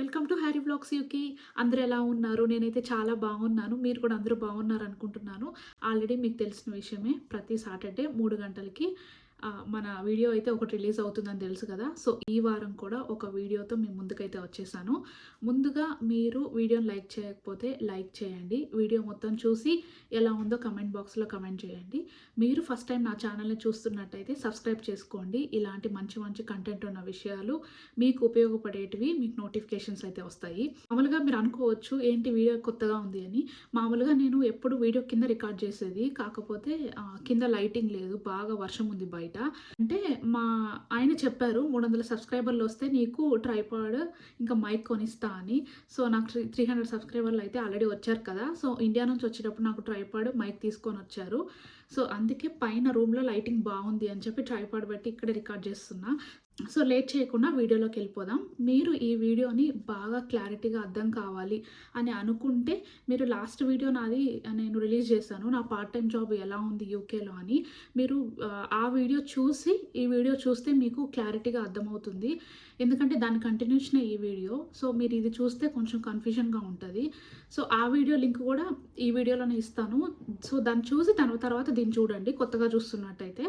Welcome to Harry blogs యూకి. అందరూ ఎలా ఉన్నారు? నేనైతే చాలా బాగున్నాను. మీరు కూడా అందరూ బాగున్నారు అనుకుంటున్నాను ఆల్రెడీ మీకు తెలిసిన విషయమే ప్రతి సాటర్డే మూడు గంటలకి మన వీడియో అయితే ఒకటి రిలీజ్ అవుతుందని తెలుసు కదా. సో ఈ వారం కూడా ఒక వీడియోతో మీ ముందుకైతే వచ్చేసాను. ముందుగా మీరు వీడియోని లైక్ చేయకపోతే లైక్ చేయండి. వీడియో మొత్తం చూసి ఎలా ఉందో కమెంట్ బాక్స్లో కమెంట్ చేయండి. మీరు ఫస్ట్ టైం నా ఛానల్ని చూస్తున్నట్టయితే సబ్స్క్రైబ్ చేసుకోండి. ఇలాంటి మంచి మంచి కంటెంట్ ఉన్న విషయాలు మీకు ఉపయోగపడేటివి మీకు నోటిఫికేషన్స్ అయితే వస్తాయి. మామూలుగా మీరు అనుకోవచ్చు ఏంటి వీడియో కొత్తగా ఉంది అని. మామూలుగా నేను ఎప్పుడు వీడియో కింద రికార్డ్ చేసేది కాకపోతే కింద లైటింగ్ లేదు. బాగా వర్షం ఉంది బయట. అంటే మా ఆయన చెప్పారు మూడు వందల సబ్స్క్రైబర్లు వస్తే నీకు ట్రైపాడ్ ఇంకా మైక్ కొనిస్తా అని. సో నాకు త్రీ త్రీ హండ్రెడ్ సబ్స్క్రైబర్లు అయితే ఆల్రెడీ వచ్చారు కదా. సో ఇండియా నుంచి వచ్చేటప్పుడు నాకు ట్రైపాడ్ మైక్ తీసుకొని వచ్చారు. సో అందుకే పైన రూమ్లో లైటింగ్ బాగుంది అని చెప్పి ట్రైపాడ్ బట్టి ఇక్కడ రికార్డ్ చేస్తున్నా. సో లేట్ చేయకుండా వీడియోలోకి వెళ్ళిపోదాం. మీరు ఈ వీడియోని బాగా క్లారిటీగా అర్థం కావాలి అని అనుకుంటే మీరు లాస్ట్ వీడియో నాది నేను రిలీజ్ చేశాను. నా పార్ట్ టైం జాబ్ ఎలా ఉంది యూకేలో అని. మీరు ఆ, వీడియో చూసి ఈ వీడియో చూస్తే మీకు క్లారిటీగా అర్థమవుతుంది. ఎందుకంటే దాని కంటిన్యూషనే ఈ వీడియో. సో మీరు ఇది చూస్తే కొంచెం కన్ఫ్యూజన్గా ఉంటుంది. సో ఆ వీడియో లింక్ కూడా ఈ వీడియోలోనే ఇస్తాను. సో దాన్ని చూసి దాని తర్వాత దీన్ని చూడండి కొత్తగా చూస్తున్నట్టయితే.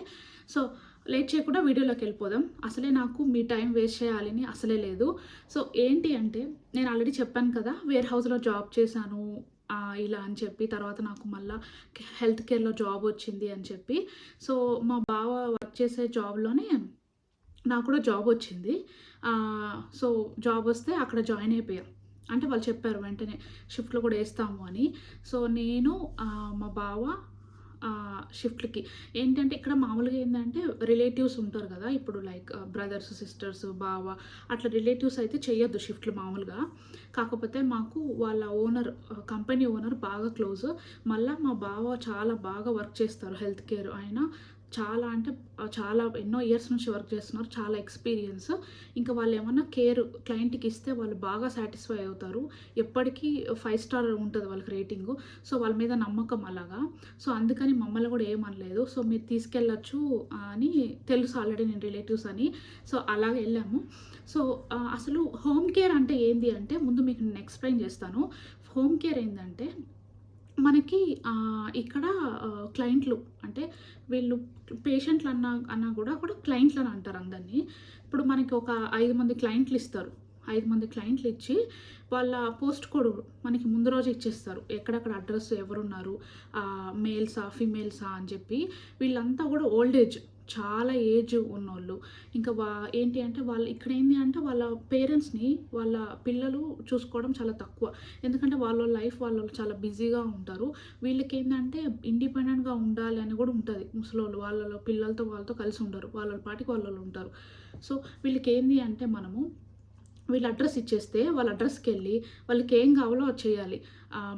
సో లేట్ చేయకుండా వీడియోలోకి వెళ్ళిపోదాం. అసలే నాకు మీ టైం వేస్ట్ చేయాలని అసలే లేదు. సో ఏంటి అంటే నేను ఆల్రెడీ చెప్పాను కదా వేర్ హౌస్లో జాబ్ చేశాను ఇలా అని చెప్పి తర్వాత నాకు మళ్ళీ హెల్త్ కేర్లో జాబ్ వచ్చింది అని చెప్పి. సో మా బావ వర్క్ చేసే జాబ్లోనే నాకు కూడా జాబ్ వచ్చింది. సో జాబ్ వస్తే అక్కడ జాయిన్ అయిపోయాం. అంటే వాళ్ళు చెప్పారు వెంటనే షిఫ్ట్లో కూడా వేస్తాము అని. సో నేను మా బావ షిఫ్ట్లకి ఏంటంటే ఇక్కడ మామూలుగా ఏంటంటే రిలేటివ్స్ ఉంటారు కదా ఇప్పుడు లైక్ బ్రదర్స్ సిస్టర్స్ బావ అట్లా రిలేటివ్స్ అయితే చేయొద్దు షిఫ్ట్లు మామూలుగా. కాకపోతే మాకు వాళ్ళ ఓనర్ కంపెనీ ఓనర్ బాగా క్లోజ్ మళ్ళీ మా బావ చాలా బాగా వర్క్ చేస్తారు హెల్త్ కేర్ ఆయన చాలా అంటే చాలా ఎన్నో ఇయర్స్ నుంచి వర్క్ చేస్తున్నారు చాలా ఎక్స్పీరియన్స్. ఇంకా వాళ్ళు ఏమన్నా కేర్ క్లయింట్కి ఇస్తే వాళ్ళు బాగా సాటిస్ఫై అవుతారు. ఎప్పటికీ ఫైవ్ స్టార్ ఉంటుంది వాళ్ళకి రేటింగ్. సో వాళ్ళ మీద నమ్మకం అలాగా. సో అందుకని మమ్మల్ని కూడా ఏమనలేదు. సో మీరు తీసుకెళ్ళచ్చు అని తెలుసు ఆల్రెడీ నేను రిలేటివ్స్ అని. సో అలాగే వెళ్ళాము. సో అసలు హోమ్ కేర్ అంటే ఏంది అంటే ముందు మీకు నేను ఎక్స్ప్లెయిన్ చేస్తాను. హోమ్ కేర్ ఏంటంటే మనకి ఇక్కడ క్లయింట్లు అంటే వీళ్ళు పేషెంట్లు అన్నా అన్నా కూడా కూడా క్లయింట్లు అని అంటారు అందరినీ. ఇప్పుడు మనకి ఒక ఐదు మంది క్లయింట్లు ఇస్తారు. ఐదు మంది క్లయింట్లు ఇచ్చి వాళ్ళ పోస్ట్ కోడ్ మనకి ముందు రోజు ఇచ్చేస్తారు. ఎక్కడెక్కడ అడ్రస్ ఎవరున్నారు మేల్సా ఫీమేల్సా అని చెప్పి వీళ్ళంతా కూడా ఓల్డ్ ఏజ్ చాలా ఏజ్ ఉన్నోళ్ళు. ఇంకా వా ఏంటి అంటే వాళ్ళు ఇక్కడ ఏంటి అంటే వాళ్ళ పేరెంట్స్ని వాళ్ళ పిల్లలు చూసుకోవడం చాలా తక్కువ. ఎందుకంటే వాళ్ళ లైఫ్ వాళ్ళు చాలా బిజీగా ఉంటారు. వీళ్ళకి ఏంటంటే ఇండిపెండెంట్గా ఉండాలి అని కూడా ఉంటుంది. ముసలోళ్ళు వాళ్ళ పిల్లలతో వాళ్ళతో కలిసి ఉండరు. వాళ్ళ పాటికి వాళ్ళు ఉంటారు. సో వీళ్ళకి ఏంది అంటే మనము వీళ్ళ అడ్రస్ ఇచ్చేస్తే వాళ్ళ అడ్రస్కి వెళ్ళి వాళ్ళకి ఏం కావాలో అది చేయాలి.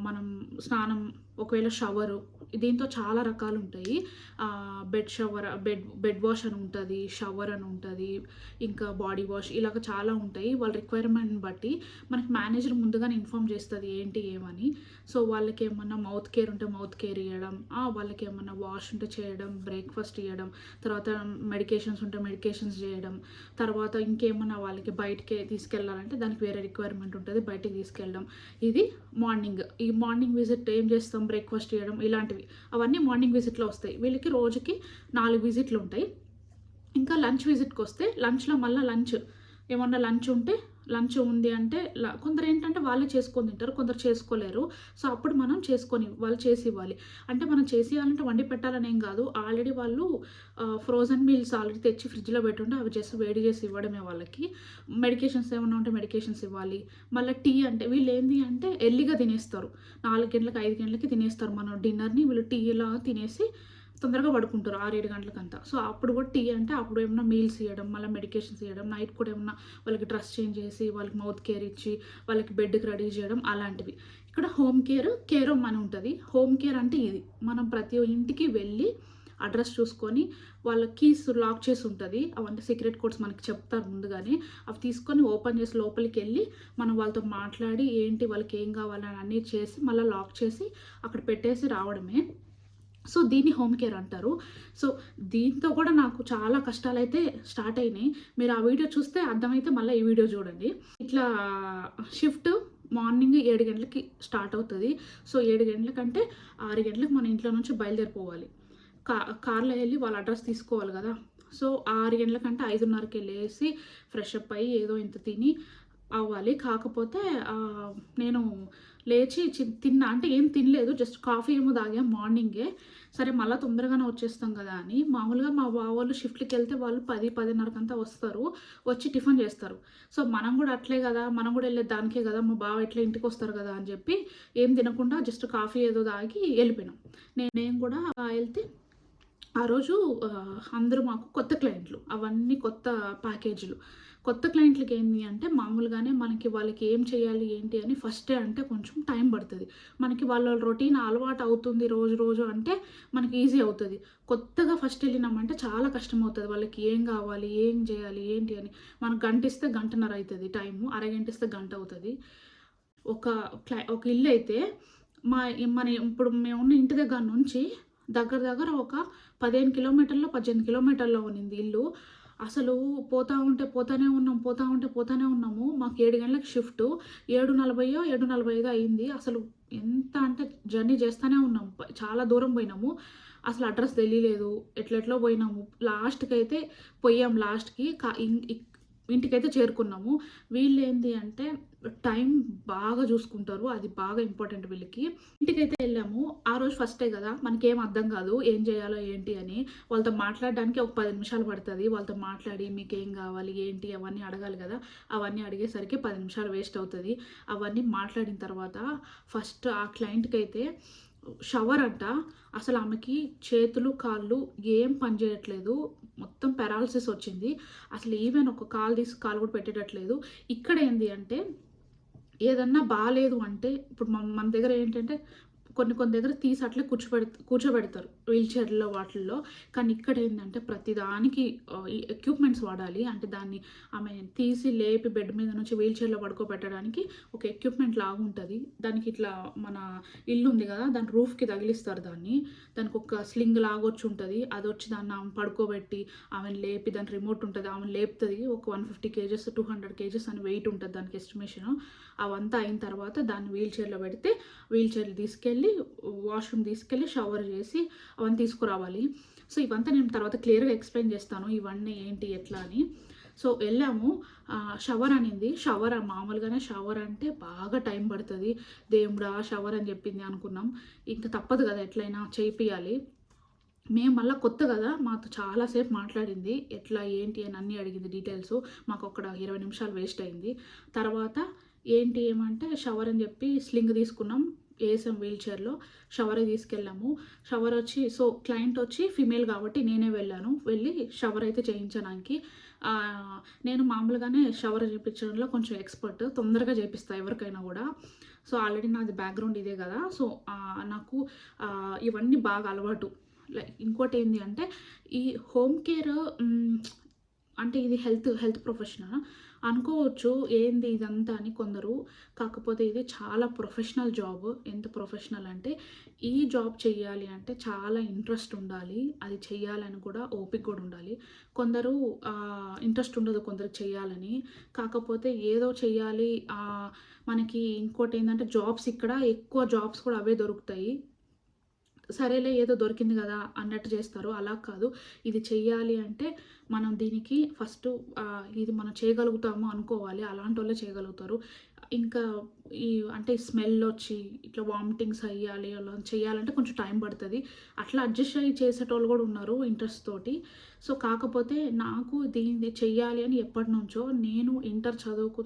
మనం స్నానం ఒకవేళ షవరు దీంతో చాలా రకాలు ఉంటాయి. Bed shower bed bed wash అని ఉంటుంది షవర్ అని ఉంటుంది ఇంకా బాడీ వాష్ ఇలాగ చాలా ఉంటాయి. వాళ్ళ రిక్వైర్మెంట్ని బట్టి మనకి మేనేజర్ ముందుగానే ఇన్ఫామ్ చేస్తుంది ఏంటి ఏమని. సో వాళ్ళకి ఏమన్నా మౌత్ కేర్ ఉంటే మౌత్ కేర్ ఇవ్వడం వాళ్ళకి ఏమన్నా వాష్ ఉంటే చేయడం బ్రేక్ఫాస్ట్ ఇవ్వడం తర్వాత మెడికేషన్స్ ఉంటే మెడికేషన్స్ చేయడం తర్వాత ఇంకేమన్నా వాళ్ళకి బయటకి తీసుకెళ్ళాలంటే దానికి వేరే రిక్వైర్మెంట్ ఉంటుంది బయటికి తీసుకెళ్ళడం. ఇది మార్నింగ్ ఈ మార్నింగ్ విజిట్ ఏం చేస్తాం బ్రేక్ఫాస్ట్ చేయడం ఇలాంటివి. అవన్నీ మార్నింగ్ విజిట్లో వస్తాయి. వీళ్ళకి రోజుకి నాలుగు విజిట్లు ఉంటాయి. ఇంకా లంచ్ విజిట్కి వస్తే లంచ్లో మళ్ళీ లంచ్ ఏమన్నా లంచ్ ఉంటే లంచ్ ఉంది అంటే కొందరు ఏంటంటే వాళ్ళే చేసుకొని తింటారు కొందరు చేసుకోలేరు. సో అప్పుడు మనం చేసుకొని వాళ్ళు చేసి ఇవ్వాలి. అంటే మనం చేసి ఇవ్వాలంటే వండి పెట్టాలని ఏం కాదు. ఆల్రెడీ వాళ్ళు ఫ్రోజన్ మీల్స్ ఆల్రెడీ తెచ్చి ఫ్రిడ్జ్లో పెట్టుంటే అవి జస్ట్ వేడి చేసి ఇవ్వడమే వాళ్ళకి. మెడికేషన్స్ ఏమైనా ఉంటే మెడికేషన్స్ ఇవ్వాలి. మళ్ళీ టీ అంటే వీళ్ళు ఏంది అంటే ఎర్లీగా తినేస్తారు. నాలుగు గంటలకు ఐదు గంటలకి తినేస్తారు. మనం డిన్నర్ని వీళ్ళు టీలా తినేసి తొందరగా పడుకుంటారు ఆరు ఏడు గంటలకంతా. సో అప్పుడు కూడా టీ అంటే అప్పుడు ఏమన్నా మీల్స్ ఇవ్వడం మళ్ళీ మెడికేషన్స్ ఇవ్వడం నైట్ కూడా ఏమన్నా వాళ్ళకి డ్రెస్ చేంజ్ చేసి వాళ్ళకి మౌత్ కేర్ ఇచ్చి వాళ్ళకి బెడ్కి రెడీ చేయడం అలాంటివి. ఇక్కడ హోమ్ కేర్ కేర్ హోమ్ అని ఉంటుంది. హోమ్ కేర్ అంటే ఇది. మనం ప్రతి ఇంటికి వెళ్ళి అడ్రస్ చూసుకొని వాళ్ళ కీస్ లాక్ చేసి ఉంటుంది. అవంటే సీక్రెట్ కోడ్స్ మనకి చెప్తారు ముందుగానే. అవి తీసుకొని ఓపెన్ చేసి లోపలికి వెళ్ళి మనం వాళ్ళతో మాట్లాడి ఏంటి వాళ్ళకి ఏం కావాలని అన్నీ చేసి మళ్ళీ లాక్ చేసి అక్కడ పెట్టేసి రావడమే. సో దీన్ని హోమ్ కేర్ అంటారు. సో దీంతో కూడా నాకు చాలా కష్టాలైతే స్టార్ట్ అయినాయి. మీరు ఆ వీడియో చూస్తే అర్థమైతే మళ్ళీ ఈ వీడియో చూడండి. ఇట్లా షిఫ్ట్ మార్నింగ్ ఏడు గంటలకి స్టార్ట్ అవుతుంది. సో ఏడు గంటలకంటే ఆరు గంటలకు మన ఇంట్లో నుంచి బయలుదేరిపోవాలి. కా కార్లో వెళ్ళి వాళ్ళ అడ్రస్ తీసుకోవాలి కదా. సో ఆరు గంటలకంటే ఐదున్నరకి వెళ్ళేసి ఫ్రెష్ అప్ అయ్యి ఏదో ఇంత తిని అవ్వాలి. కాకపోతే నేను లేచి తిన్నా. అంటే ఏం తినలేదు. జస్ట్ కాఫీ ఏమో తాగాం మార్నింగే. సరే మళ్ళీ తొందరగానే వచ్చేస్తాం కదా అని. మామూలుగా మా బావ వాళ్ళు షిఫ్ట్కి వెళ్తే వాళ్ళు పది పదిన్నరకంతా వస్తారు. వచ్చి టిఫిన్ చేస్తారు. సో మనం కూడా అట్లే కదా. మనం కూడా వెళ్ళే దానికే కదా. మా బావ ఎట్లా ఇంటికి వస్తారు కదా అని చెప్పి ఏం తినకుండా జస్ట్ కాఫీ ఏదో తాగి వెళ్ళిపోయినాం. నేను నేను కూడా వెళ్తే ఆ రోజు అందరూ మాకు కొత్త క్లయింట్లు. అవన్నీ కొత్త ప్యాకేజీలు. కొత్త క్లయింట్లకి ఏంటి అంటే మామూలుగానే మనకి వాళ్ళకి ఏం చేయాలి ఏంటి అని ఫస్ట్ అంటే కొంచెం టైం పడుతుంది. మనకి వాళ్ళ రొటీన్ అలవాటు అవుతుంది రోజు రోజు అంటే మనకి ఈజీ అవుతుంది. కొత్తగా ఫస్ట్ వెళ్ళినామంటే చాలా కష్టం అవుతుంది వాళ్ళకి ఏం కావాలి ఏం చేయాలి ఏంటి అని. మనకు గంట ఇస్తే గంటన్నర అవుతుంది టైము అరగంట ఇస్తే గంట అవుతుంది. ఒక క్లై ఒక ఇల్లు అయితే మా మన ఇప్పుడు మేము ఉన్న ఇంటి దగ్గర నుంచి దగ్గర దగ్గర ఒక పదిహేను కిలోమీటర్లో పద్దెనిమిది కిలోమీటర్లో ఉన్నింది ఇల్లు. అసలు పోతా ఉంటే పోతానే ఉన్నాం పోతా ఉంటే పోతానే ఉన్నాము. మాకు ఏడు గంటలకు షిఫ్ట్ ఏడు నలభైయో ఏడు నలభై ఐదో అయింది. అసలు ఎంత అంటే జర్నీ చేస్తూనే ఉన్నాం. చాలా దూరం పోయినాము. అసలు అడ్రస్ తెలియలేదు ఎట్లెట్లో పోయినాము. లాస్ట్కి అయితే పోయాం లాస్ట్కి కా. ఇంటికైతే చేరుకున్నాము. వీళ్ళు ఏంటి అంటే టైం బాగా చూసుకుంటారు. అది బాగా ఇంపార్టెంట్ వీళ్ళకి. ఇంటికైతే వెళ్ళాము. ఆ రోజు ఫస్టే కదా మనకేం అర్థం కాదు ఏం చేయాలో ఏంటి అని. వాళ్ళతో మాట్లాడడానికి ఒక పది నిమిషాలు పడుతుంది. వాళ్ళతో మాట్లాడి మీకు ఏం కావాలి ఏంటి? అవన్నీ అడగాలి కదా. అవన్నీ అడిగేసరికి పది నిమిషాలు వేస్ట్ అవుతుంది. అవన్నీ మాట్లాడిన తర్వాత ఫస్ట్ ఆ క్లయింట్కి అయితే షవర్ అంట. అసలు ఆమెకి చేతులు కాళ్ళు ఏం పని చేయట్లేదు. మొత్తం పెరాలసిస్ వచ్చింది. అసలు ఈవెన్ ఒక కాలు తీసి కాలు కూడా పెట్టేటట్లేదు. ఇక్కడ ఏంది అంటే ఏదన్నా బాగాలేదు అంటే ఇప్పుడు మన దగ్గర ఏంటంటే కొన్ని కొన్ని దగ్గర తీసి అట్లే కూర్చోబెడ కూర్చోబెడతారు వీల్ చైర్లో వాటిల్లో. కానీ ఇక్కడ ఏంటంటే ప్రతిదానికి ఎక్విప్మెంట్స్ వాడాలి. అంటే దాన్ని ఆమె తీసి లేపి బెడ్ మీద నుంచి వీల్ చైర్లో పడుకోబెట్టడానికి ఒక ఎక్విప్మెంట్ లాగా ఉంటుంది. దానికి ఇట్లా మన ఇల్లు ఉంది కదా దాని రూఫ్కి తగిలిస్తారు దాన్ని. దానికి ఒక స్లింగ్ లాగా వచ్చి ఉంటుంది. అది వచ్చి దాన్ని ఆమె పడుకోబెట్టి ఆమెను లేపి దాని రిమోట్ ఉంటుంది. ఆమెను లేపుతుంది. ఒక one fifty KGs two hundred KGs అని వెయిట్ ఉంటుంది దానికి ఎస్టిమేషన్. అవంతా అయిన తర్వాత దాన్ని వీల్ చైర్లో పెడితే వీల్ చైర్లు తీసుకెళ్ళి వాష్రూమ్ తీసుకెళ్ళి షవర్ చేసి అవన్నీ తీసుకురావాలి. సో ఇవంతా నేను తర్వాత క్లియర్గా ఎక్స్ప్లెయిన్ చేస్తాను ఇవన్నీ ఏంటి ఎట్లా అని. సో వెళ్ళాము. షవర్ అనింది. షవర్ మామూలుగానే షవర్ అంటే బాగా టైం పడుతుంది. దేవుడా షవర్ అని చెప్పింది అనుకున్నాం. ఇంకా తప్పదు కదా ఎట్లయినా చేయిపియాలి మేము మళ్ళీ కొత్త కదా మాతో చాలాసేపు మాట్లాడింది. ఎట్లా ఏంటి అని అన్నీ అడిగింది డీటెయిల్స్. మాకు అక్కడ ఇరవై నిమిషాలు వేస్ట్ అయింది. తర్వాత ఏంటి ఏమంటే షవర్ అని చెప్పి స్లింగ్ తీసుకున్నాం వేసాం వీల్ చైర్లో. షవర్ తీసుకెళ్ళాము. షవర్ వచ్చి సో క్లయింట్ వచ్చి ఫిమేల్ కాబట్టి నేనే వెళ్ళాను. వెళ్ళి షవర్ అయితే చేయించడానికి. నేను మామూలుగానే షవర్ చేయించడంలో కొంచెం ఎక్స్పర్ట్ తొందరగా చేపిస్తా ఎవరికైనా కూడా. సో ఆల్రెడీ నాది బ్యాక్గ్రౌండ్ ఇదే కదా. సో నాకు ఇవన్నీ బాగా అలవాటు. లైక్ ఇంకోటి ఏంటి అంటే ఈ హోమ్ కేర్ అంటే ఇది హెల్త్ హెల్త్ ప్రొఫెషనల్ అనుకోవచ్చు ఏంది ఇదంతా అని కొందరు. కాకపోతే ఇది చాలా ప్రొఫెషనల్ జాబ్. ఎంత ప్రొఫెషనల్ అంటే ఈ జాబ్ చేయాలి అంటే చాలా ఇంట్రెస్ట్ ఉండాలి. అది చేయాలని కూడా ఓపిక కూడా ఉండాలి. కొందరు ఇంట్రెస్ట్ ఉండదు కొందరు చేయాలని కాకపోతే ఏదో చేయాలి మనకి ఇంకోటి ఏంటంటే జాబ్స్ ఇక్కడ ఎక్కువ జాబ్స్ కూడా అవే దొరుకుతాయి. సరేలే ఏదో దొరికింది కదా అన్నట్టు చేస్తారు అలా కాదు. ఇది చెయ్యాలి అంటే మనం దీనికి ఫస్ట్ ఇది మనం చేయగలుగుతాము అనుకోవాలి. అలాంటి వాళ్ళే చేయగలుగుతారు. ఇంకా ఈ అంటే స్మెల్ వచ్చి ఇట్లా వామిటింగ్స్ అయ్యాలి అలా చేయాలంటే కొంచెం టైం పడుతుంది. అట్లా అడ్జస్ట్ అయ్యి చేసేటోళ్ళు కూడా ఉన్నారు ఇంట్రెస్ట్ తోటి. సో కాకపోతే నాకు దీన్ని చెయ్యాలి అని ఎప్పటి నుంచో నేను ఇంటర్ చదువుకు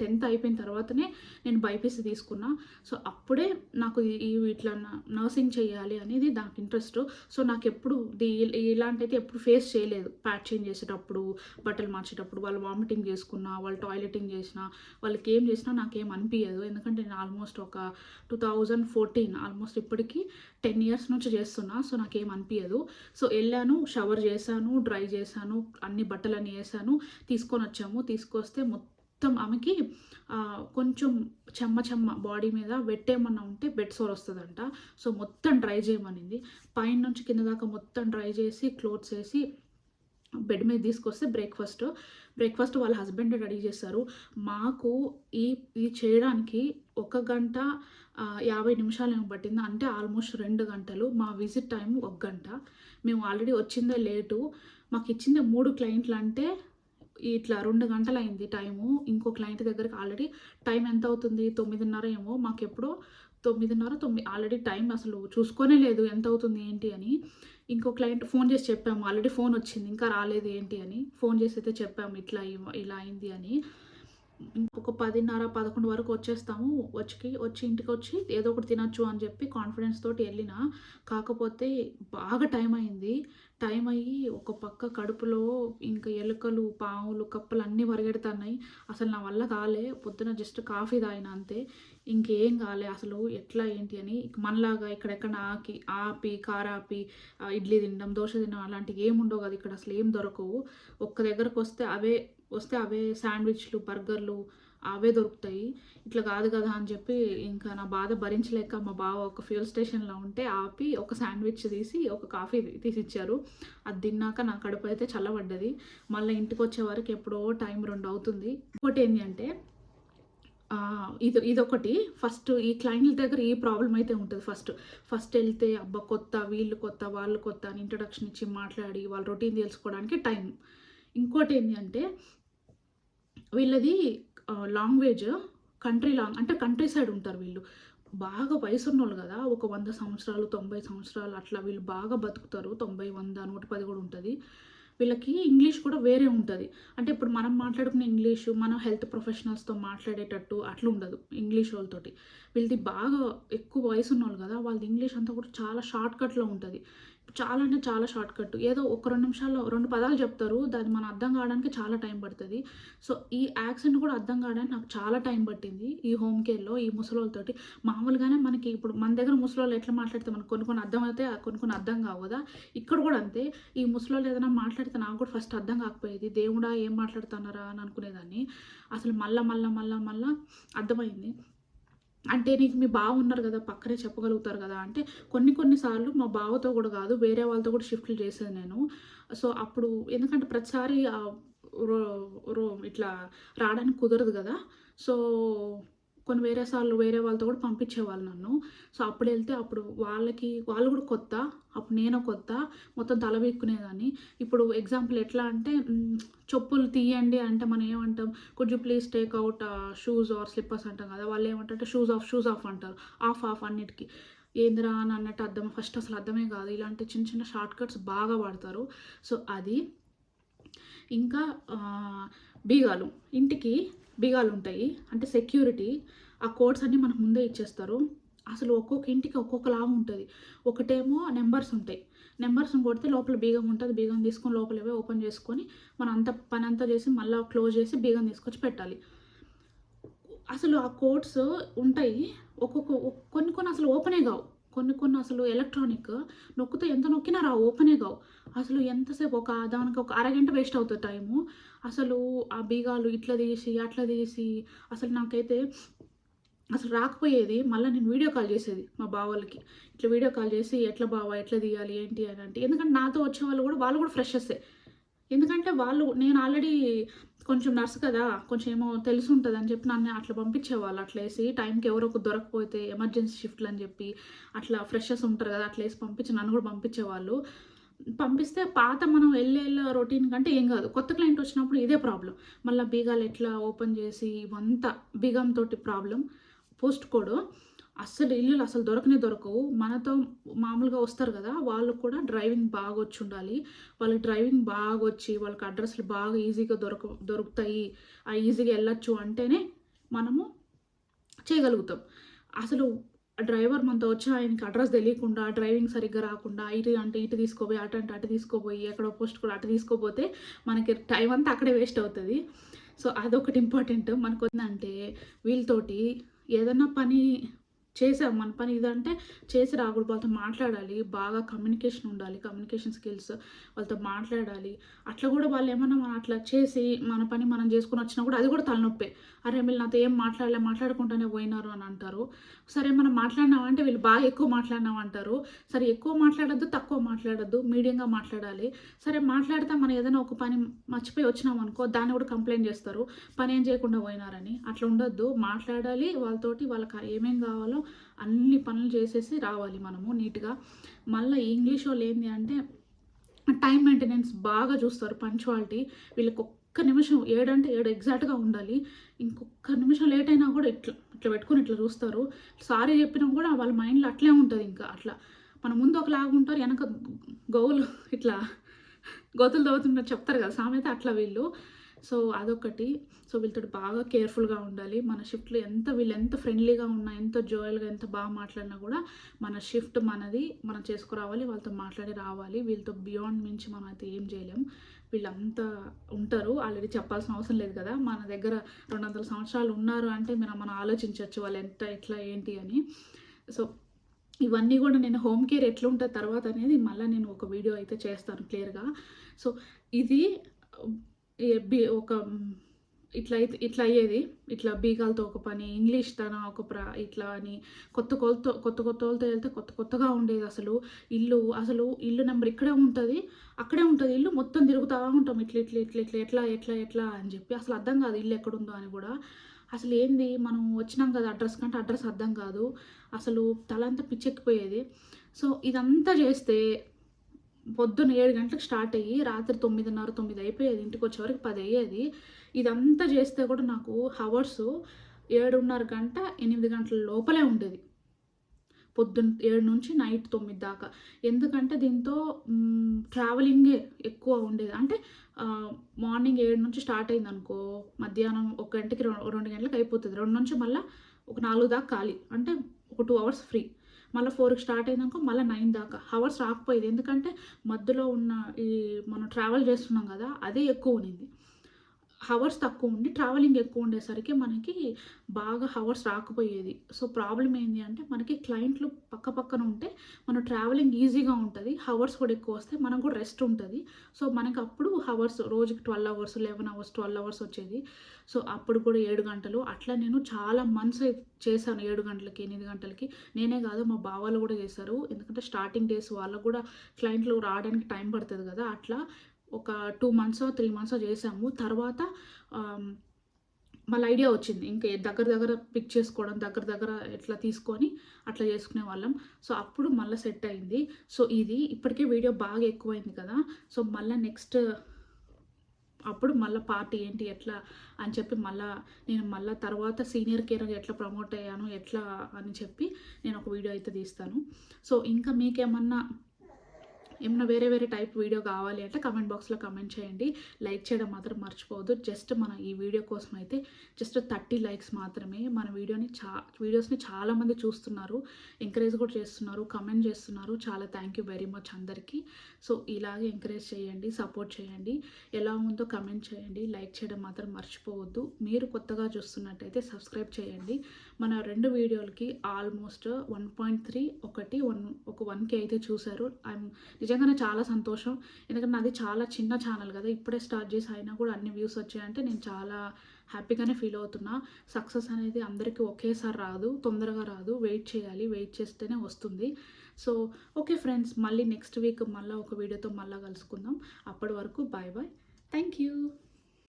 టెన్త్ అయిపోయిన తర్వాతనే నేను బైపీసీ తీసుకున్నా. సో అప్పుడే నాకు ఈ- ఇట్లా నర్సింగ్ చేయాలి అనేది నాకు ఇంట్రెస్ట్ సో నాకు ఎప్పుడు ది ఇలాంటిది ఎప్పుడు ఫేస్ చేయలేదు. ప్యాక్ చేంజ్ చేసేటప్పుడు బట్టలు మార్చేటప్పుడు వాళ్ళు వామిటింగ్ చేసుకున్నా వాళ్ళు టాయిలెటింగ్ చేసినా వాళ్ళకి ఏం చేసినా నాకేం అనిపించదు ఎందుకంటే నేను ఆల్మోస్ట్ ఒక టూ థౌజండ్ ఫోర్టీన్ ఆల్మోస్ట్ ఇప్పటికీ టెన్ ఇయర్స్ నుంచి చేస్తున్నా సో నాకేం అనిపించదు సో వెళ్ళాను షవర్ చేశాను డ్రై చేశాను అన్ని బట్టలన్నీ వేసాను తీసుకొని వచ్చాము. తీసుకొస్తే మొత్తం మొత్తం ఆమెకి కొంచెం చెమ్మ చెమ్మ బాడీ మీద వెట్టేమన్నా ఉంటే బెడ్ సోర్ వస్తుందంట. సో మొత్తం డ్రై చేయమనింది. పైన నుంచి కింద దాకా మొత్తం డ్రై చేసి క్లోత్స్ వేసి బెడ్ మీద తీసుకొస్తే బ్రేక్ఫాస్ట్. బ్రేక్ఫాస్ట్ వాళ్ళ హస్బెండ్ రెడీ చేస్తారు. మాకు ఈ ఇది చేయడానికి ఒక గంట యాభై నిమిషాలు ఏమి పట్టింది. అంటే ఆల్మోస్ట్ రెండు గంటలు. మా విజిట్ టైం ఒక గంట. మేము ఆల్రెడీ వచ్చిందే లేటు. మాకు ఇచ్చిందే మూడు క్లయింట్లు అంటే ఇట్లా రెండు గంటలు అయింది టైము. ఇంకో క్లయింట్ దగ్గరికి ఆల్రెడీ టైం ఎంత అవుతుంది? తొమ్మిదిన్నర ఏమో. మాకు ఎప్పుడో తొమ్మిదిన్నర తొమ్మిది ఆల్రెడీ టైం అసలు చూసుకోనే లేదు ఎంత అవుతుంది ఏంటి అని. ఇంకో క్లయింట్ ఫోన్ చేసి చెప్పాము ఆల్రెడీ ఫోన్ వచ్చింది ఇంకా రాలేదు ఏంటి అని. ఫోన్ చేసి అయితే చెప్పాము ఇట్లా ఇలా అయింది అని. ఇంకొక పదిన్నర పదకొండు వరకు వచ్చేస్తాము వచ్చి వచ్చి ఇంటికి వచ్చి ఏదో ఒకటి తినొచ్చు అని చెప్పి కాన్ఫిడెన్స్ తోటి వెళ్ళిన. కాకపోతే బాగా టైం అయింది. టైం అయ్యి ఒక పక్క కడుపులో ఇంకా ఎలుకలు పాములు కప్పలు అన్నీ పరిగెడుతున్నాయి. అసలు నా వల్ల కాలే పొద్దున జస్ట్ కాఫీ తాగిన అంతే. ఇంకేం కాలే అసలు ఎట్లా ఏంటి అని మనలాగా ఇక్కడెక్కడ ఆకి ఆపి కారాపి ఇడ్లీ తినడం దోశ తినడం అలాంటివి ఏమి ఉండవు కదా ఇక్కడ అసలు ఏం దొరకవు. ఒక్క దగ్గరకు వస్తే అవే వస్తే అవే శాండ్విచ్లు బర్గర్లు అవే దొరుకుతాయి. ఇట్లా కాదు కదా అని చెప్పి ఇంకా నా బాధ భరించలేక మా బావ ఒక ఫ్యూల్ స్టేషన్లో ఉంటే ఆపి ఒక శాండ్విచ్ తీసి ఒక కాఫీ తీసిచ్చారు. అది తిన్నాక నా కడుపు అయితే చల్లబడ్డది. మళ్ళీ ఇంటికి వచ్చే వరకు ఎప్పుడో టైం రెండు అవుతుంది. ఇంకోటి ఏంటి అంటే ఇది ఇదొకటి. ఫస్ట్ ఈ క్లయింట్ల దగ్గర ఈ ప్రాబ్లం అయితే ఉంటుంది ఫస్ట్. ఫస్ట్ వెళ్తే అబ్బా కొత్త వీళ్ళు కొత్త వాళ్ళు కొత్త అని ఇంట్రడక్షన్ ఇచ్చి మాట్లాడి వాళ్ళ రొటీన్ తెలుసుకోవడానికి టైం ఇంకోటి ఏంటి అంటే వీళ్ళది లాంగ్వేజ్ కంట్రీ లాంగ్ అంటే కంట్రీ సైడ్ ఉంటారు వీళ్ళు. బాగా వయసు వాళ్ళు కదా ఒక వంద సంవత్సరాలు తొంభై సంవత్సరాలు అట్లా వీళ్ళు బాగా బతుకుతారు. తొంభై వంద నూట పది కూడా ఉంటుంది. వీళ్ళకి ఇంగ్లీష్ కూడా వేరే ఉంటుంది. అంటే ఇప్పుడు మనం మాట్లాడుకునే ఇంగ్లీషు మనం హెల్త్ ప్రొఫెషనల్స్తో మాట్లాడేటట్టు అట్లా ఉండదు ఇంగ్లీష్ వాళ్ళతోటి. వీళ్ళది బాగా ఎక్కువ వయసు ఉన్నోళ్ళు కదా వాళ్ళది ఇంగ్లీష్ అంతా కూడా చాలా షార్ట్ కట్లో ఉంటుంది. చాలా అంటే చాలా షార్ట్ కట్ ఏదో ఒక రెండు నిమిషాల్లో రెండు పదాలు చెప్తారు. దాన్ని మనం అర్థం కావడానికి చాలా టైం పడుతుంది. సో ఈ యాక్సెంట్ కూడా అర్థం కావడానికి నాకు చాలా టైం పట్టింది. ఈ హోమ్ కేర్లో ఈ ముసలోళ్ళతోటి. మామూలుగానే మనకి ఇప్పుడు మన దగ్గర ముసలోళ్ళు ఎట్లా మాట్లాడితే మనకు కొన్ని కొన్ని అర్థం అవుతాయి కొన్ని కొన్ని అర్థం కావు కదా. ఇక్కడ కూడా అంతే. ఈ ముసలోళ్ళు ఏదైనా మాట్లాడితే నాకు కూడా ఫస్ట్ అర్థం కాకపోయేది దేవుడా ఏం మాట్లాడుతున్నారా? అని అనుకునేదాన్ని. అసలు మళ్ళా మళ్ళా మళ్ళా మళ్ళా అర్థమైంది. అంటే నీకు మీ బావ ఉన్నారు కదా పక్కనే చెప్పగలుగుతారు కదా. అంటే కొన్ని కొన్నిసార్లు మా బావతో కూడా కాదు వేరే వాళ్ళతో కూడా షిఫ్ట్లు చేసేది నేను. సో అప్పుడు ఎందుకంటే ప్రతిసారి రో రో ఇట్లా రావడానికి కుదరదు కదా. సో కొన్ని వేరే సార్లు వేరే వాళ్ళతో కూడా పంపించేవాళ్ళు నన్ను. సో అప్పుడు వెళ్తే అప్పుడు వాళ్ళకి వాళ్ళు కూడా కొత్త. అప్పుడు నేను కొత్త. మొత్తం తల వీక్కునేదాన్ని. ఇప్పుడు ఎగ్జాంపుల్ ఎట్లా అంటే చెప్పులు తీయండి అంటే మనం ఏమంటాం could you please take out shoes or slippers అంటాం కదా. వాళ్ళు ఏమంటారంటే షూస్ ఆఫ్ షూస్ ఆఫ్ అంటారు. ఆఫ్ ఆఫ్ అన్నిటికీ. ఏందిరా అని అన్నట్టు అర్థం. ఫస్ట్ అసలు అర్థమే కాదు. ఇలాంటి చిన్న చిన్న షార్ట్ కట్స్ బాగా వాడతారు. సో అది. ఇంకా బీగాలు. ఇంటికి బీగాలు ఉంటాయి అంటే సెక్యూరిటీ ఆ కోడ్స్ అన్నీ మనకు ముందే ఇచ్చేస్తారు. అసలు ఒక్కొక్క ఇంటికి ఒక్కొక్క లాభం ఉంటుంది. ఒకటేమో నెంబర్స్ ఉంటాయి. నెంబర్స్ కొడితే లోపల బీగం ఉంటుంది. బీగం తీసుకొని లోపలవే ఓపెన్ చేసుకొని మనం అంత పని అంతా చేసి మళ్ళీ క్లోజ్ చేసి బీగం తీసుకొచ్చి పెట్టాలి. అసలు ఆ కోడ్స్ ఉంటాయి. ఒక్కొక్క కొన్ని కొన్ని అసలు ఓపెనే కావు. కొన్ని కొన్ని అసలు ఎలక్ట్రానిక్ నొక్కితే ఎంత నొక్కినా రా ఓపెనే కావు. అసలు ఎంతసేపు ఒక దానికి ఒక అరగంట వేస్ట్ అవుతుంది టైము అసలు ఆ బీగాలు ఇట్లా తీసి అట్లా తీసి అసలు నాకైతే అసలు రాకపోయేది. మళ్ళీ నేను వీడియో కాల్ చేసేది మా బావలకి ఇట్లా వీడియో కాల్ చేసి ఎట్లా బావా ఎట్లా తీయాలి ఏంటి అని అంటే ఎందుకంటే నాతో వచ్చే వాళ్ళు కూడా వాళ్ళు కూడా ఫ్రెష్ వస్తాయి ఎందుకంటే వాళ్ళు నేను ఆల్రెడీ కొంచెం నర్స్ కదా కొంచెం ఏమో తెలిసి ఉంటుంది అని చెప్పి నన్ను అట్లా పంపించేవాళ్ళు. అట్లా వేసి టైంకి ఎవరో ఒక దొరకపోతే ఎమర్జెన్సీ షిఫ్ట్లు అని చెప్పి అట్లా ఫ్రెషర్స్ ఉంటారు కదా అట్లా వేసి పంపించి నన్ను కూడా పంపించేవాళ్ళు. పంపిస్తే పాత మనం వెళ్ళే రొటీన్ కంటే ఏం కాదు. కొత్త క్లయింట్ వచ్చినప్పుడు ఇదే ప్రాబ్లం. మళ్ళీ బీగాలు ఎట్లా ఓపెన్ చేసి ఇవంతా బీగంతో ప్రాబ్లం. Post code. అస్సలు ఇల్లులు అసలు దొరకనే దొరకవు. మనతో మామూలుగా వస్తారు కదా వాళ్ళు కూడా డ్రైవింగ్ బాగా వచ్చి ఉండాలి వాళ్ళకి డ్రైవింగ్ బాగా వచ్చి వాళ్ళకి అడ్రస్లు బాగా ఈజీగా దొరక దొరుకుతాయి. ఆ ఈజీగా వెళ్ళొచ్చు అంటేనే మనము చేయగలుగుతాం. అసలు డ్రైవర్ మనతో వచ్చి ఆయనకి అడ్రస్ తెలియకుండా డ్రైవింగ్ సరిగ్గా రాకుండా ఇటు అంటే ఇటు తీసుకోపోయి అటు అంటే అటు తీసుకోపోయి ఎక్కడో పోస్ట్ కూడా అటు తీసుకోపోతే మనకి టైం అంతా అక్కడే వేస్ట్ అవుతుంది. సో అదొకటి ఇంపార్టెంట్. మనకు అంటే వీళ్ళతోటి ఏదైనా పని చేసాం మన పని ఇదంటే చేసి రాకూడదు. వాళ్ళతో మాట్లాడాలి. బాగా కమ్యూనికేషన్ ఉండాలి. కమ్యూనికేషన్ స్కిల్స్ వాళ్ళతో మాట్లాడాలి. అట్లా కూడా వాళ్ళు ఏమన్నా మనం అట్లా చేసి మన పని మనం చేసుకుని వచ్చినా కూడా అది కూడా తలనొప్పే. అరే వీళ్ళు నాతో ఏం మాట్లాడలే మాట్లాడుకుంటూనే పోయినారు అని అంటారు. సరే మనం మాట్లాడినామంటే వీళ్ళు బాగా ఎక్కువ మాట్లాడినాం అంటారు. సరే ఎక్కువ మాట్లాడద్దు తక్కువ మాట్లాడద్దు. మీడియంగా మాట్లాడాలి. సరే మాట్లాడితే మనం ఏదైనా ఒక పని మర్చిపోయి వచ్చినాం అనుకో దాన్ని కూడా కంప్లైంట్ చేస్తారు. పని ఏం చేయకుండా పోయినారని. అట్లా ఉండొద్దు. మాట్లాడాలి. వాళ్ళతోటి వాళ్ళకి ఏమేం కావాలో అన్ని పనులు చేసేసి రావాలి మనము నీట్గా. మళ్ళీ ఇంగ్లీష్ వాళ్ళు ఏంటి అంటే టైం మెయింటెనెన్స్ బాగా చూస్తారు పంచువాలిటీ. వీళ్ళకి ఒక్క నిమిషం ఏడంటే ఏడు ఎగ్జాక్ట్గా ఉండాలి. ఇంకొక నిమిషం లేట్ అయినా కూడా ఇట్లా ఇట్లా పెట్టుకొని ఇట్లా చూస్తారు. సారీ చెప్పినా కూడా వాళ్ళ మైండ్లో అట్లే ఉంటుంది ఇంకా అట్లా. మన ముందు ఒకలాగా ఉంటారు వెనక గౌలు ఇట్లా గోతులు తవ్వుతున్నట్టు చెప్తారు కదా సామెత అట్లా వీళ్ళు. సో అదొకటి. సో వీళ్ళతో బాగా కేర్ఫుల్గా ఉండాలి. మన షిఫ్ట్లో ఎంత వీళ్ళు ఎంత ఫ్రెండ్లీగా ఉన్నా ఎంత జోయల్గా ఎంత బాగా మాట్లాడినా కూడా మన షిఫ్ట్ మనది. మనం చేసుకురావాలి వాళ్ళతో మాట్లాడి రావాలి. వీళ్ళతో బియాండ్ మించి మనం అయితే ఏం చేయలేం. వీళ్ళంతా ఉంటారు. ఆల్రెడీ చెప్పాల్సిన అవసరం లేదు కదా. మన దగ్గర రెండు వందల సంవత్సరాలు ఉన్నారు అంటే మనం మనం ఆలోచించవచ్చు వాళ్ళు ఎంత ఎట్లా ఏంటి అని. సో ఇవన్నీ కూడా నేను హోమ్ కేర్ ఎట్లా ఉంటుంది తర్వాత అనేది మళ్ళీ నేను ఒక వీడియో అయితే చేస్తాను క్లియర్గా. సో ఇది బి ఒక ఇట్లా అయితే ఇట్లా అయ్యేది. ఇట్లా బీగాలతో ఒక పని ఇంగ్లీష్ తన ఒక ప్ర ఇట్లా అని కొత్త కొలతో కొత్త కొత్త వాళ్ళతో వెళ్తే కొత్త కొత్తగా ఉండేది అసలు. ఇల్లు అసలు ఇల్లు నెంబర్ ఇక్కడే ఉంటుంది అక్కడే ఉంటుంది. ఇల్లు మొత్తం తిరుగుతూ ఉంటాం. ఇట్లా ఇట్లా ఇట్లా ఇట్లా ఎట్లా ఎట్లా ఎట్లా అని చెప్పి అసలు అర్థం కాదు ఇల్లు ఎక్కడుందో అని కూడా. అసలు ఏంది? మనం వచ్చినాం కదా అడ్రస్ కంటే అడ్రస్ అర్థం కాదు. అసలు తలంతా పిచ్చెక్కిపోయేది. సో ఇదంతా చేస్తే పొద్దున్న ఏడు గంటలకు స్టార్ట్ అయ్యి రాత్రి తొమ్మిదిన్నర తొమ్మిది అయిపోయేది. ఇంటికి వచ్చేవరకు పది అయ్యేది. ఇదంతా చేస్తే కూడా నాకు హవర్స్ ఏడున్నర గంట ఎనిమిది గంటల లోపలే ఉండేది. పొద్దున్న ఏడు నుంచి నైట్ తొమ్మిది దాకా. ఎందుకంటే దీంతో ట్రావెలింగే ఎక్కువ ఉండేది. అంటే మార్నింగ్ ఏడు నుంచి స్టార్ట్ అయింది అనుకో మధ్యాహ్నం ఒక గంటకి రెండు రెండు గంటలకు అయిపోతుంది. రెండు నుంచి మళ్ళీ ఒక నాలుగు దాకా ఖాళీ. అంటే ఒక టూ అవర్స్ ఫ్రీ. మళ్ళీ ఫోర్కి స్టార్ట్ అయ్యాక మళ్ళీ నైన్ దాకా. హవర్స్ రాకపోయేది ఎందుకంటే మధ్యలో ఉన్న ఈ మనం ట్రావెల్ చేస్తున్నాం కదా అదే ఎక్కువ ఉన్నింది. హవర్స్ తక్కువ ఉండి ట్రావెలింగ్ ఎక్కువ ఉండేసరికి మనకి బాగా హవర్స్ రాకపోయేది. సో ప్రాబ్లం ఏంటి అంటే మనకి క్లయింట్లు పక్క పక్కన ఉంటే మన ట్రావెలింగ్ ఈజీగా ఉంటుంది హవర్స్ కూడా ఎక్కువ వస్తే మనకు కూడా రెస్ట్ ఉంటుంది. సో మనకి అప్పుడు హవర్స్ రోజుకి twelve hours eleven hours twelve hours వచ్చేది. సో అప్పుడు కూడా ఏడు గంటలు. అట్లా నేను చాలా మంత్స్ చేశాను ఏడు గంటలకి ఎనిమిది గంటలకి. నేనే కాదు మా బావాలు కూడా చేశారు. ఎందుకంటే స్టార్టింగ్ డేస్ వాళ్ళకు కూడా క్లయింట్లు రావడానికి టైం పడుతుంది కదా. అట్లా ఒక టూ మంత్స్ త్రీ మంత్స్ చేసాము. తర్వాత మళ్ళీ ఐడియా వచ్చింది. ఇంకా దగ్గర దగ్గర పిక్ చేసుకోవడం దగ్గర దగ్గర ఎట్లా తీసుకొని అట్లా చేసుకునే వాళ్ళం. సో అప్పుడు మళ్ళీ సెట్ అయింది. సో ఇది ఇప్పటికే వీడియో బాగా ఎక్కువైంది కదా. సో మళ్ళీ నెక్స్ట్ అప్పుడు మళ్ళీ పార్ట్ ఏంటి ఎట్లా అని చెప్పి మళ్ళీ నేను మళ్ళీ తర్వాత సీనియర్ కేర్ ఎట్లా ప్రమోట్ అయ్యాను ఎట్లా అని చెప్పి నేను ఒక వీడియో అయితే తీస్తాను. సో ఇంకా మీకేమన్నా ఏమైనా వేరే వేరే టైప్ వీడియో కావాలి అంటే కమెంట్ బాక్స్లో కమెంట్ చేయండి. లైక్ చేయడం మాత్రం మర్చిపోవద్దు. జస్ట్ మన ఈ వీడియో కోసం అయితే జస్ట్ థర్టీ లైక్స్ మాత్రమే మన వీడియోని చా వీడియోస్ని చాలామంది చూస్తున్నారు. ఎంకరేజ్ కూడా చేస్తున్నారు. కమెంట్ చేస్తున్నారు. చాలా థ్యాంక్ యూ వెరీ మచ్ అందరికీ. సో ఇలాగే ఎంకరేజ్ చేయండి సపోర్ట్ చేయండి. ఎలా ఉందో కమెంట్ చేయండి. లైక్ చేయడం మాత్రం మర్చిపోవద్దు. మీరు కొత్తగా చూస్తున్నట్టయితే సబ్స్క్రైబ్ చేయండి. మన రెండు వీడియోలకి ఆల్మోస్ట్ వన్ పాయింట్ త్రీ ఒకటి వన్ ఒక వన్కి అయితే చూశారు. ఐఎమ్ నిజంగానే చాలా సంతోషం. ఎందుకంటే నాది చాలా చిన్న ఛానల్ కదా ఇప్పుడే స్టార్ట్ చేసి అయినా కూడా అన్ని వ్యూస్ వచ్చాయంటే నేను చాలా హ్యాపీగానే ఫీల్ అవుతున్నా. సక్సెస్ అనేది అందరికీ ఒకేసారి రాదు తొందరగా రాదు. వెయిట్ చేయాలి వెయిట్ చేస్తేనే వస్తుంది. సో ఓకే ఫ్రెండ్స్ మళ్ళీ నెక్స్ట్ వీక్ మళ్ళీ ఒక వీడియోతో మళ్ళీ కలుసుకుందాం. అప్పటి వరకు బాయ్ బాయ్ థ్యాంక్ యూ.